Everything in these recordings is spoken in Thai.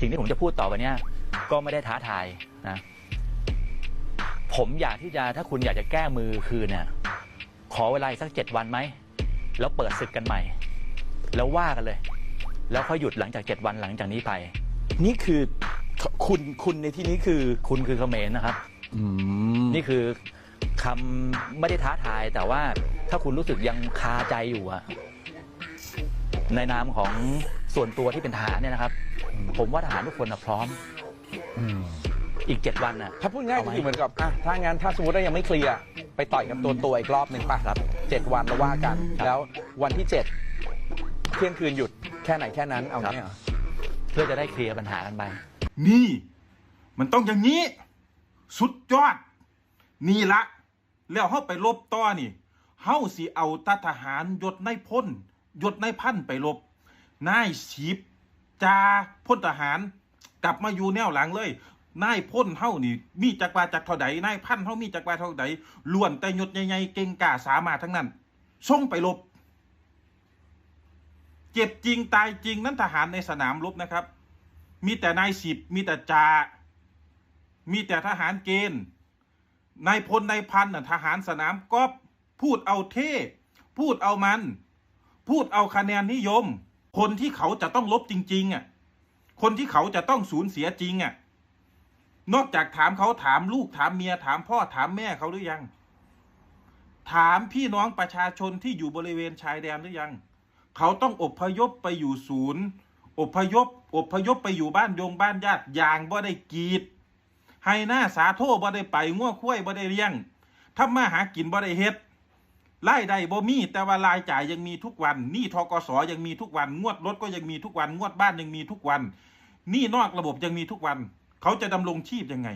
สิ่งที่ผมจะพูดต่อไปเนี้ยก็ไม่ได้ท้าทายนะผมอยากที่จะถ้าคุณอยากจะแก้มือคืนเนี่ยขอเวลาอีกสักเจ็ดวันไหมแล้วเปิดศึกกันใหม่ แล้วว่ากันเลย แล้วค่อยหยุดหลังจากเจ็ดวันหลังจากนี้ไป นี่คือคุณคุณในที่นี้คือคุณคือเขมรนะครับอืมนี่คือคำไม่ได้ท้าทายแต่ว่าถ้าคุณรู้สึกยังคาใจอยู่อะในนามของส่วนตัวที่เป็นทหารเนี่ยนะครับ ผมว่าทหารทุกคนนะพร้อม อีกเจ็ดวันน่ะ ถ้าพูดง่ายเอาก็ไหมคือเหมือนกับอะถ้างั้นถ้าสมมติว่ายังไม่เคลียร์ไปต่อยกับตัวตัวอีกรอบหนึ่งป่ะครับเจ็ดวันแล้วว่ากัน แล้ววันที่เจ็ดเที่ยงคืนหยุดแค่ไหนแค่นั้นเอาเนี่ยเหรอเพื่อจะได้เคลียร์ปัญหากันไป นี่ มันต้องอย่างนี้ สุดยอด นี่ละ แล้วเฮาไปลบต่อนี่เฮาสิเอาตาทหารยศในายพ้นยศในายพันไปลบนายสีบ จาพลทหาร กลับมาอยู่แนวหลังเลยนายพ้นเฮานี่ มีจักรวาจักเท่าใดนายพันเฮามีจักรวาเท่าใดล้วนแต่ยศใหญ่ๆเก่งกาสามารถทั้งนั้นส่งไปลบ เจ็บจริงตายจริงนั้นทหารในสนามรบนะครับ มีแต่นายสิบมีแต่จามีแต่ทหารเกณฑ์นายพลนายพันน่ะทหารสนามก๊อบพูดเอาเท่พูดเอามัน พูดเอาคะแนนนิยม คนที่เขาจะต้องลบจริงๆอะ คนที่เขาจะต้องสูญเสียจริงอะ นอกจากถามเขาถามลูกถามเมียถามพ่อถามแม่เขาหรือยัง ถามพี่น้องประชาชนที่อยู่บริเวณชายแดนหรือยัง เขาต้องอบพยพไปอยู่ศูนย์อพยพ อบพยพไปอยู่บ้านโยงบ้านญาติอย่างบ่ได้กีด ให้หน้าสาโทบ่ได้ไปง่วคุ้ยบ่ได้เลี้ยงทำมาหากินบ่ได้เฮ็ด รายได้บ่มีแต่ว่ารายจ่ายยังมีทุกวันหนี้ทกสยังมีทุกวัน งวดรถก็ยังมีทุกวัน งวดบ้านยังมีทุกวันหนี้นอกระบบยังมีทุกวัน เขาจะดำรงชีพยังไง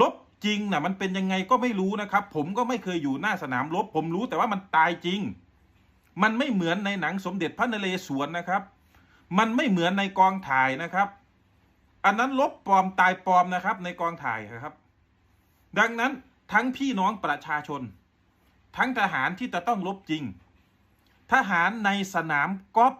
ลบจริงน่ะมันเป็นยังไงก็ไม่รู้นะครับ ผมก็ไม่เคยอยู่หน้าสนามรบผมรู้แต่ว่ามันตายจริง มันไม่เหมือนในหนังสมเด็จพระนเรศวรนะครับ มันไม่เหมือนในกองถ่ายนะครับ อันนั้นลบปลอมตายปลอมนะครับ ในกองถ่ายนะครับ ดังนั้นทั้งพี่น้องประชาชน ทั้งทหารที่จะต้องลบจริง ทหารในสนามก๊อป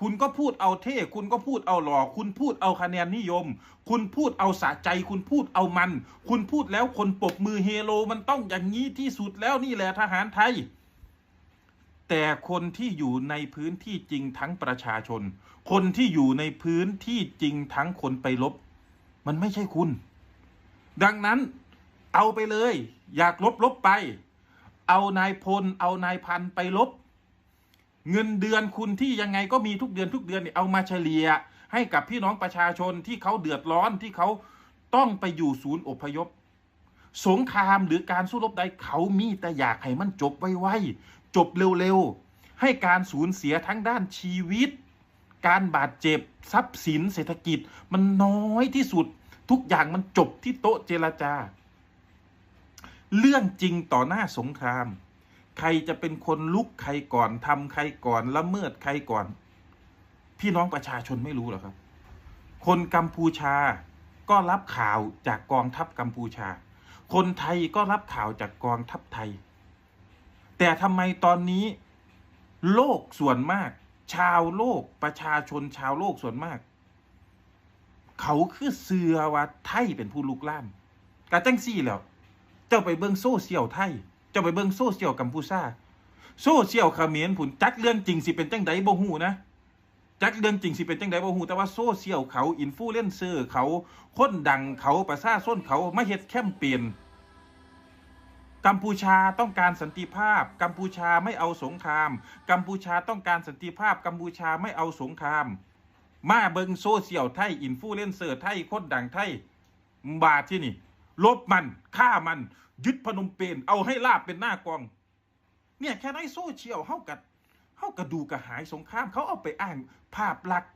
คุณก็พูดเอาเท่ คุณก็พูดเอาหล่อ คุณพูดเอาคะแนนนิยม คุณพูดเอาสะใจ คุณพูดเอามัน คุณพูดแล้วคนปบมือเฮโลมันต้องอย่างนี้ที่สุดแล้วนี่แหละทหารไทย แต่คนที่อยู่ในพื้นที่จริงทั้งประชาชน คนที่อยู่ในพื้นที่จริงทั้งคนไปลบ มันไม่ใช่คุณ ดังนั้นเอาไปเลย อยากลบลบไป เอานายพล เอานายพันไปลบ เงินเดือนคุณที่ยังไงก็มีทุกเดือนทุกเดือนเนี่ยเอามาเฉลี่ย ให้กับพี่น้องประชาชนที่เขาเดือดร้อนที่เขาต้องไปอยู่ศูนย์อพยพ สงครามหรือการสู้รบใดเขามีแต่อยากให้มันจบไวๆจบเร็วๆให้การสูญเสียทั้งด้านชีวิต การบาดเจ็บทรัพย์สินเศรษฐกิจ มันน้อยที่สุด ทุกอย่างมันจบที่โต๊ะเจรจา เรื่องจริงต่อหน้าสงคราม ใครจะเป็นคนลุกใครก่อนทำใครก่อนละเมิดใครก่อน พี่น้องประชาชนไม่รู้หรอครับ คนกัมพูชาก็รับข่าวจากกองทัพกัมพูชา คนไทยก็รับข่าวจากกองทัพไทย แต่ทำไมตอนนี้ โลกส่วนมาก ชาวโลกประชาชนชาวโลกส่วนมาก เขาคือเสือว่าไทยเป็นผู้ลุกล่ามกะจังซี่แล้ว เจ้าไปเบิ่งโซเชียลไทย เจ้าไปเบิ่งโซเชียลกัมพูชา โซเชียลเขมรผุนจักเรื่องจริงสิเป็นจังไดบ่ฮู้นะจักเรื่องจริงสิเป็นจังไดบ่ฮู้แต่ว่าโซเชียลเขาอินฟลูเอนเซอร์เขาคนดังเขาประชาชนเขามาเฮ็ดแคมเปญกัมพูชาต้องการสันติภาพ กัมพูชาไม่เอาสงคราม กัมพูชาต้องการสันติภาพ กัมพูชาไม่เอาสงคราม มาเบิงโซเชียลไทยอินฟลูเอนเซอร์ไทยคนดังไทยบาทที่นี่ ลบมันฆ่ามัน ยึดพนมเปญเอาให้ลาบเป็นหน้ากอง เนี่ยแค่ในโซเชียลเฮากัดเฮากระดูกระหายสงคราม เขาเอาไปอ้างภาพลักษณ์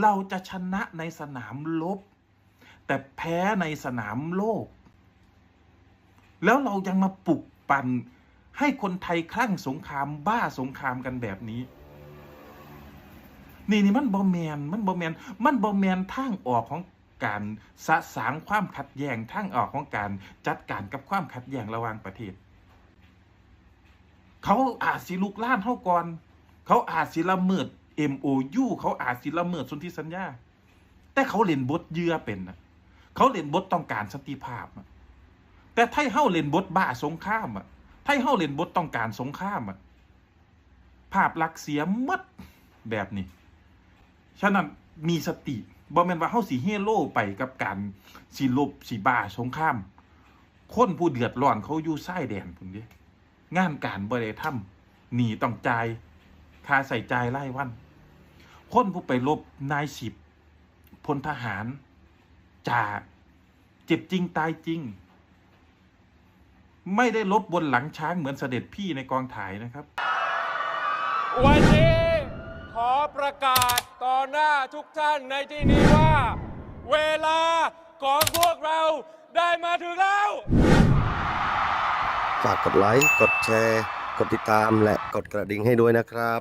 เราจะชนะในสนามลบ แต่แพ้ในสนามโลก แล้วเรายังมาปลุกปั่นให้คนไทยคลั่งสงครามบ้าสงครามกันแบบนี้ นี่นี่มันบอแมนมันบอแมนมันบอแมนทางออกของ การสะสางความขัดแย้งทางออกของการจัดการกับความขัดแย้งระหว่างประเทศ เขาอาจสิลุกล่านเท่าก่อนเขาอาจสิละเมิด MOU เขาอาจสิละเมิดสนธิสัญญา แต่เขาเล่นบทเยื่อเป็นนะเขาเล่นบทต้องการสติภาพ แต่ไทยเฮาเล่นบทบ้าสงครามอะไทยเฮาเล่นบทต้องการสงครามอะภาพลักษณ์เสียมัดแบบนี้ ฉะนั้นมีสติ บ่แม่นว่าเฮาสิเฮโร่ไปกับการสิลบสิบ้าสงคราม คนผู้เดือดร้อนเขาอยู่ชายแดนพุ่นเด้งานการบ่ได้ทำหนีต้องจ่ายค่าใส่จ่ายรายวัน คนผู้ไปลบนายสิบพลทหารจ่าเจ็บจริงตายจริง ไม่ได้ลบบนหลังช้างเหมือนเสด็จพี่ในกองถ่ายนะครับวันนี้ขอ ประกาศต่อหน้าทุกท่านในที่นี้ว่า เวลาของพวกเราได้มาถึงแล้ว ฝากกดไลค์ กดแชร์ กดติดตามและกดกระดิ่งให้ด้วยนะครับ